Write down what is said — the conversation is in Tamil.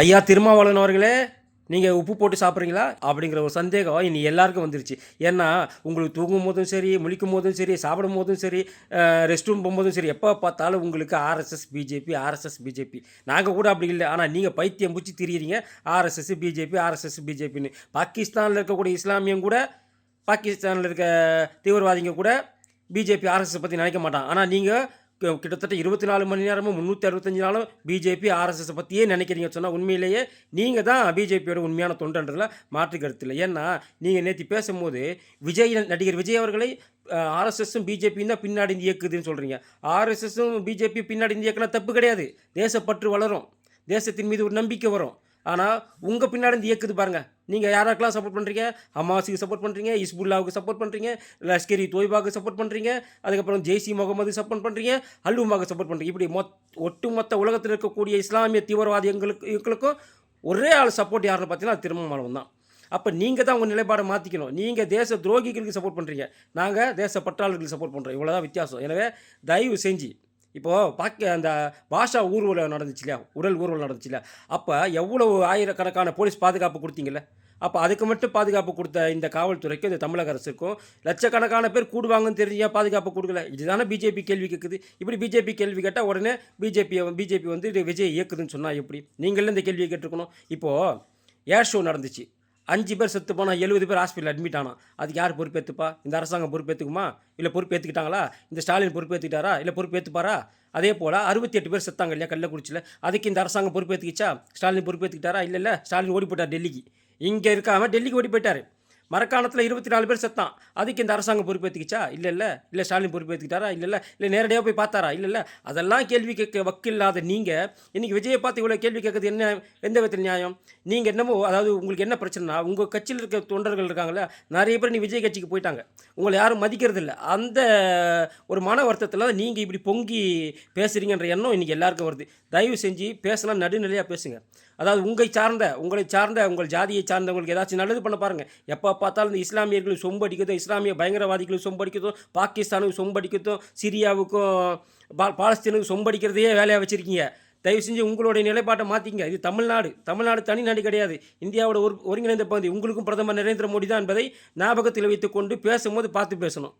ஐயா திருமாவளவன் அவர்களே நீங்கள் உப்பு போட்டு சாப்பிட்றீங்களா? அப்படிங்கிற ஒரு சந்தேகம் இனி எல்லாருக்கும் வந்துருச்சு. ஏன்னா உங்களுக்கு தூங்கும் போதும் சரி முழிக்கும் போதும் சரி சாப்பிடும் போதும் சரி ரெஸ்ட் ரூம் போகும்போதும் சரி எப்போ பார்த்தாலும் உங்களுக்கு ஆர்எஸ்எஸ் பிஜேபி ஆர்எஸ்எஸ் பிஜேபி நாங்கள் கூட அப்படி இல்லை. ஆனால் நீங்கள் பைத்தியம் பிடிச்சி திரியிறீங்க. ஆர்எஸ்எஸ் பிஜேபி ஆர்எஸ்எஸ் பிஜேபின்னு பாகிஸ்தானில் இருக்கக்கூடிய இஸ்லாமியம் கூட பாகிஸ்தானில் இருக்க தீவிரவாதிங்க கூட பிஜேபி ஆர்எஸ்எஸ் பற்றி நினைக்க மாட்டான் ஆனால் நீங்கள் கிட்டத்தட்ட இருபத்தி நாலு மணி நேரமும் முந்நூற்றி அறுபத்தஞ்சு நாளும் பிஜேபி ஆர்எஸ்எஸ் பற்றியே நினைக்கிறீங்க சொன்னால் உண்மையிலேயே நீங்கள் தான் பிஜேபியோட உண்மையான தொண்டன்றதில் மாற்று கருத்து இல்லை. ஏன்னா நீங்கள் நேற்று பேசும்போது விஜய் நடிகர் விஜய் அவர்களை ஆர்எஸ்எஸும் பிஜேபியும் தான் பின்னாடி இயக்குதுன்னு சொல்கிறீங்க ஆர்எஸ்எஸும் பிஜேபி பின்னாடி இந்த இயக்குனா தப்பு கிடையாது. தேசப்பற்று வளரும். தேசத்தின் மீது ஒரு நம்பிக்கை வரும். ஆனால் உங்கள் பின்னாடி இருந்து இயக்குது பாருங்க. நீங்கள் யாராக்கெல்லாம் சப்போர்ட் பண்ணுறீங்க ஹமாஸுக்கு சப்போர்ட் பண்ணுறீங்க இஸ்புல்லாவுக்கு சப்போர்ட் பண்ணுறீங்க லஷ்கரி தொய்பாவுக்கு சப்போர்ட் பண்ணுறீங்க அதுக்கப்புறம் ஜெய்சி முகமது சப்போர்ட் பண்ணுறீங்க அல்லுமாவுக்கு சப்போர்ட் பண்ணுறீங்க இப்படி மொத் ஒட்டுமொத்த உலகத்தில் இருக்கக்கூடிய இஸ்லாமிய தீவிரவாதி எங்களுக்கு எங்களுக்கும் ஒரே ஆள் சப்போர்ட் யாருன்னு பார்த்தீங்கன்னா அது தான். அப்போ நீங்கள் தான் உங்கள் நிலைப்பாடை மாற்றிக்கணும் நீங்கள் தேச துரோகிகளுக்கு சப்போர்ட் பண்ணுறீங்க நாங்கள் தேச பற்றாளர்களுக்கு சப்போர்ட் பண்ணுறோம் இவ்வளோ தான் வித்தியாசம். எனவே தயவு செஞ்சு இப்போது பாக்க அந்த பாஷா ஊர்வலம் நடந்துச்சு இல்லையா? உடல் ஊர்வலம் நடந்துச்சு இல்லையா? அப்போ எவ்வளவு ஆயிரக்கணக்கான போலீஸ் பாதுகாப்பு கொடுத்தீங்கல்ல? அப்போ அதுக்கு மட்டும் பாதுகாப்பு கொடுத்த இந்த காவல்துறைக்கும் இந்த தமிழக அரசுக்கும் லட்சக்கணக்கான பேர் கூடுவாங்கன்னு தெரிஞ்சா பாதுகாப்பு கொடுக்கல? இதுதானே பிஜேபி கேள்வி கேட்குது. இப்படி பிஜேபி கேள்வி கேட்டால் உடனே பிஜேபி பிஜேபி வந்து விஜய் இயக்குதுன்னு சொன்னால் எப்படி? நீங்களும் இந்த கேள்வியை கேட்டிருக்கணும். இப்போது ஏர் ஷோ நடந்துச்சு. அஞ்சு பேர் செத்து போனால் எழுபது பேர் ஹாஸ்பிட்டல் அட்மிட் ஆனால் அதுக்கு யார் பொறுப்பேற்றுப்பா இந்த அரசாங்கம் பொறுப்பேற்றுக்குமா இல்லை பொறுப்பேற்றுக்கிட்டாங்களா இந்த ஸ்டாலின் பொறுப்பேற்றுக்கிட்டாரா இல்லை பொறுப்பேற்றுப்பாரா அதே போல் அறுபத்தி எட்டு பேர் செத்தாங்க இல்லையா கள்ளக்குறிச்சியில் அதுக்கு இந்த அரசாங்கம் பொறுப்பேற்றுக்கிச்சா ஸ்டாலின் பொறுப்பேற்றுக்கிட்டாரா இல்லை இல்லை. ஸ்டாலின் ஓடி போயிட்டார் டெல்லிக்கு. இங்கே இருக்காமல் டெல்லிக்கு ஓடி போயிட்டார். மரக்காலத்தில் இருபத்தி நாலு பேர் செத்தான். அதுக்கு இந்த அரசாங்கம் பொறுப்பேற்றுக்கிச்சா இல்லை இல்லை. இல்லை ஸ்டாலின் பொறுப்பேற்றுக்கிட்டாரா இல்லை இல்லை. இல்லை நேரடியாக போய் பார்த்தாரா? இல்லை இல்லை. அதெல்லாம் கேள்வி கேட்க வக்கில்லாத நீங்கள் இன்றைக்கி விஜயை பார்த்து இவ்வளோ கேள்வி கேட்கறது என்ன எந்த விதத்தில் நியாயம்? நீங்கள் என்னமோ அதாவது உங்களுக்கு என்ன பிரச்சனைனா உங்கள் கட்சியில் இருக்க தொண்டர்கள் இருக்காங்களே நிறைய பேர் நீ விஜய் கட்சிக்கு போயிட்டாங்க. உங்களை யாரும் மதிக்கிறது இல்லை. அந்த ஒரு மன வருத்தத்தில் நீங்கள் இப்படி பொங்கி பேசுகிறீங்கன்ற எண்ணம் இன்றைக்கி எல்லாருக்கும் வருது. தயவு செஞ்சு பேசலாம் நடுநிலையாக பேசுங்க. அதாவது உங்களை சார்ந்த உங்களை சார்ந்த உங்கள் ஜாதியை சார்ந்தவங்களுக்கு ஏதாச்சும் நல்லது பண்ண பாருங்கள் எப்போ பார்த்தாலும் இந்த இஸ்லாமியர்களும் சொம்படிக்கிறதும் இஸ்லாமிய பயங்கரவாதிகளும் சொம்படிக்கிறதும் பாகிஸ்தானுக்கு சொம்படிக்கிறதும் சிரியாவுக்கும் பா பாலஸ்தீனுக்கு சொம்படிக்கிறதையே வேலையாக வச்சுருக்கீங்க. தயவு செஞ்சு உங்களுடைய நிலைப்பாட்டை மாற்றிங்க இது தமிழ்நாடு. தமிழ்நாடு தனி நாடு கிடையாது. இந்தியாவோட ஒரு ஒருங்கிணைந்த பகுதி. உங்களுக்கும் பிரதமர் நரேந்திர மோடி தான் என்பதை ஞாபகத்தில் வைத்துக்கொண்டு பேசும்போது பார்த்து பேசணும்.